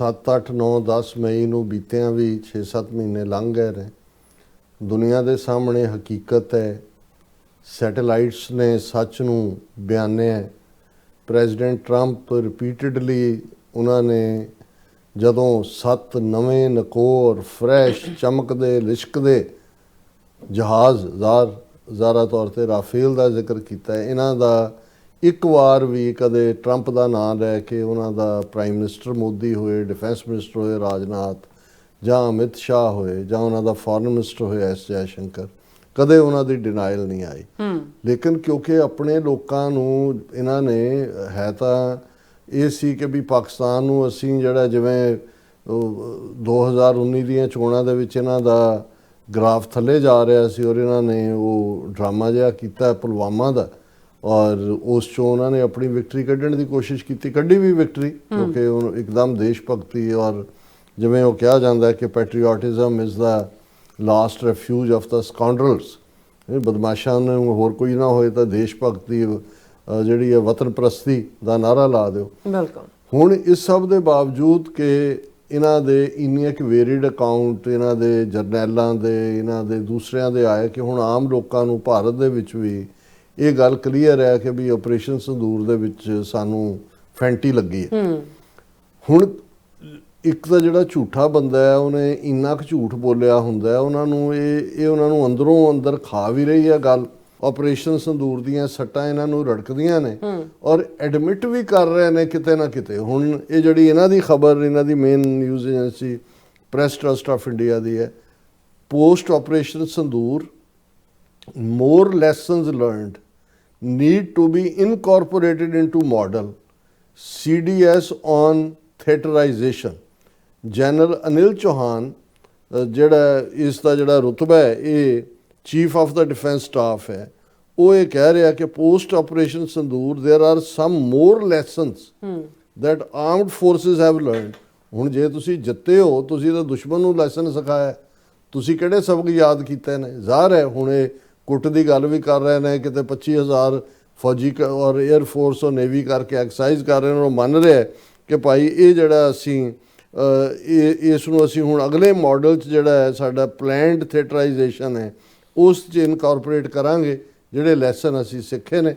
7 8 9 10 ਮਈ ਨੂੰ ਬੀਤਿਆਂ ਵੀ 6-7 ਮਹੀਨੇ ਲੰਘ ਗਏ ਨੇ। ਦੁਨੀਆ ਦੇ ਸਾਹਮਣੇ ਹਕੀਕਤ ਹੈ, ਸੈਟੇਲਾਈਟਸ ਨੇ ਸੱਚ ਨੂੰ ਬਿਆਨਿਆ ਪ੍ਰੈਜ਼ੀਡੈਂਟ ਟਰੰਪ ਰਿਪੀਟਿਡਲੀ ਉਹਨਾਂ ਨੇ ਜਦੋਂ ਸੱਤ ਨਵੇਂ ਨਕੋਰ, ਫਰੈਸ਼, ਚਮਕਦੇ, ਲਿਸ਼ਕਦੇ ਜਹਾਜ਼ ਜ਼ਾਰ, ਜ਼ਾਰਾ ਤੌਰ ਤੇ ਰਾਫੇਲ ਦਾ ਜ਼ਿਕਰ ਕੀਤਾ ਹੈ, ਇਹਨਾਂ ਦਾ ਇੱਕ ਵਾਰ ਵੀ ਕਦੇ ਟਰੰਪ ਦਾ ਨਾਮ ਲੈ ਕੇ ਉਹਨਾਂ ਦਾ ਪ੍ਰਾਈਮ ਮਿਨਿਸਟਰ ਮੋਦੀ ਹੋਏ ਡਿਫੈਂਸ ਮਿਨਿਸਟਰ ਹੋਏ ਰਾਜਨਾਥ ਜਾਂ ਅਮਿਤ ਸ਼ਾਹ ਹੋਏ ਜਾਂ ਉਹਨਾਂ ਦਾ ਫੋਰਨ ਮਿਨਿਸਟਰ ਹੋਇਆ ਐਸ ਜੈ ਸ਼ੰਕਰ ਕਦੇ ਉਹਨਾਂ ਦੀ ਡਿਨਾਈਲ ਨਹੀਂ ਆਈ। ਲੇਕਿਨ ਕਿਉਂਕਿ ਆਪਣੇ ਲੋਕਾਂ ਨੂੰ ਇਹਨਾਂ ਨੇ ਹੈ ਤਾਂ ਇਹ ਸੀ ਕਿ ਵੀ ਪਾਕਿਸਤਾਨ ਨੂੰ ਅਸੀਂ ਜਿਹੜਾ ਜਿਵੇਂ ਉਹ 2019 ਦੀਆਂ ਚੋਣਾਂ ਦੇ ਵਿੱਚ ਇਹਨਾਂ ਦਾ ਗ੍ਰਾਫ ਥੱਲੇ ਜਾ ਰਿਹਾ ਸੀ ਔਰ ਇਹਨਾਂ ਨੇ ਉਹ ਡਰਾਮਾ ਜਿਹਾ ਕੀਤਾ ਪੁਲਵਾਮਾ ਦਾ। ਔਰ ਉਸ ਚੋਂ ਉਹਨਾਂ ਨੇ ਆਪਣੀ ਵਿਕਟਰੀ ਕੱਢਣ ਦੀ ਕੋਸ਼ਿਸ਼ ਕੀਤੀ ਕੱਢੀ ਵੀ ਵਿਕਟਰੀ ਕਿਉਂਕਿ ਉਹ ਇੱਕਦਮ ਦੇਸ਼ ਭਗਤੀ ਔਰ ਜਿਵੇਂ ਉਹ ਕਿਹਾ ਜਾਂਦਾ ਹੈ ਕਿ patriotism is the last refuge of the scoundrels ਇਹ ਬਦਮਾਸ਼ਾਂ ਨੂੰ ਹੋਰ ਕੋਈ ਨਾ ਹੋਏ ਤਾਂ ਦੇਸ਼ ਭਗਤੀ ਜਿਹੜੀ ਹੈ ਵਤਨ ਪ੍ਰਸਤੀ ਦਾ ਨਾਰਾ ਲਾ ਦਿਓ। ਬਿਲਕੁਲ। ਹੁਣ ਇਸ ਸਭ ਦੇ ਬਾਵਜੂਦ ਕਿ ਇਹਨਾਂ ਦੇ ਇੰਨੀਆਂ ਕਿ ਵੇਰੀਡ ਅਕਾਊਂਟ ਇਹਨਾਂ ਦੇ ਜਰਨੈਲਾਂ ਦੇ ਇਹਨਾਂ ਦੇ ਦੂਸਰਿਆਂ ਦੇ ਆਏ ਕਿ ਹੁਣ ਆਮ ਲੋਕਾਂ ਨੂੰ ਭਾਰਤ ਦੇ ਵਿੱਚ ਵੀ ਇਹ ਗੱਲ ਕਲੀਅਰ ਹੈ ਕਿ ਵੀ ਆਪਰੇਸ਼ਨ ਸੰਦੂਰ ਦੇ ਵਿੱਚ ਸਾਨੂੰ ਫੈਂਟੀ ਲੱਗੀ ਹੈ। ਹੁਣ ਇੱਕ ਤਾਂ ਜਿਹੜਾ ਝੂਠਾ ਬੰਦਾ ਹੈ ਉਹਨੇ ਇੰਨਾ ਕੁ ਝੂਠ ਬੋਲਿਆ ਹੁੰਦਾ ਹੈ ਉਹਨਾਂ ਨੂੰ ਇਹ ਇਹ ਉਹਨਾਂ ਨੂੰ ਅੰਦਰੋਂ ਅੰਦਰ ਖਾ ਵੀ ਰਹੀ ਹੈ ਗੱਲ। ਆਪਰੇਸ਼ਨ ਸੰਦੂਰ ਦੀਆਂ ਸੱਟਾਂ ਇਹਨਾਂ ਨੂੰ ਰੜਕਦੀਆਂ ਨੇ ਔਰ ਐਡਮਿਟ ਵੀ ਕਰ ਰਹੇ ਨੇ ਕਿਤੇ ਨਾ ਕਿਤੇ। ਹੁਣ ਇਹ ਜਿਹੜੀ ਇਹਨਾਂ ਦੀ ਖਬਰ ਇਹਨਾਂ ਦੀ main news agency Press Trust of India ਦੀ ਹੈ post operation Sindoor more lessons learned need to be incorporated into model CDS on theaterization general Anil Chauhan ਅ, ਜਿਹੜਾ ਇਸ ਦਾ ਜਿਹੜਾ ਰੁਤਬਾ ਹੈ ਇਹ chief of the defence staff ਹੈ ਉਹ ਇਹ ਕਹਿ ਰਿਹਾ ਕਿ post operation Sindoor there are some more lessons that armed forces have learned ਹੁਣ ਜੇ ਤੁਸੀਂ ਜਿੱਤੇ ਹੋ ਤੁਸੀਂ ਤਾਂ ਦੁਸ਼ਮਣ ਨੂੰ ਲੈਸਨ ਸਿਖਾਇਆ ਹੈ। ਤੁਸੀਂ ਕਿਹੜੇ ਸਬਕ ਯਾਦ ਕੀਤੇ ਨੇ ਜ਼ਾਹਰ ਹੈ ਹੁਣ ਇਹ ਕੁੱਟ ਦੀ ਗੱਲ ਵੀ ਕਰ ਰਹੇ ਨੇ, ਕਿਤੇ 25000 ਫੌਜੀ ਕ- ਔਰ 에ਅਰ ਫੋਰਸ ਔਰ ਨੇਵੀ ਕਰਕੇ ਐਕਸਰਸਾਈਜ਼ ਕਰ ਰਹੇ ਨੇ, ਉਹ ਮੰਨ ਰਿਹਾ ਕਿ ਭਾਈ ਇਹ ਜਿਹੜਾ ਅਸੀਂ ਇਹ, ਇਸ ਨੂੰ ਅਸੀਂ ਹੁਣ ਅਗਲੇ ਮਾਡਲ 'ਚ ਜਿਹੜਾ ਹੈ, ਸਾਡਾ ਪਲੈਨਡ ਥੀਏਟਰਾਈਜੇਸ਼ਨ ਹੈ, ਉਸ 'ਚ ਇਨਕਾਰਪੋਰੇਟ ਕਰਾਂਗੇ, ਜਿਹੜੇ ਲੈਸਨ ਅਸੀਂ ਸਿੱਖੇ ਨੇ।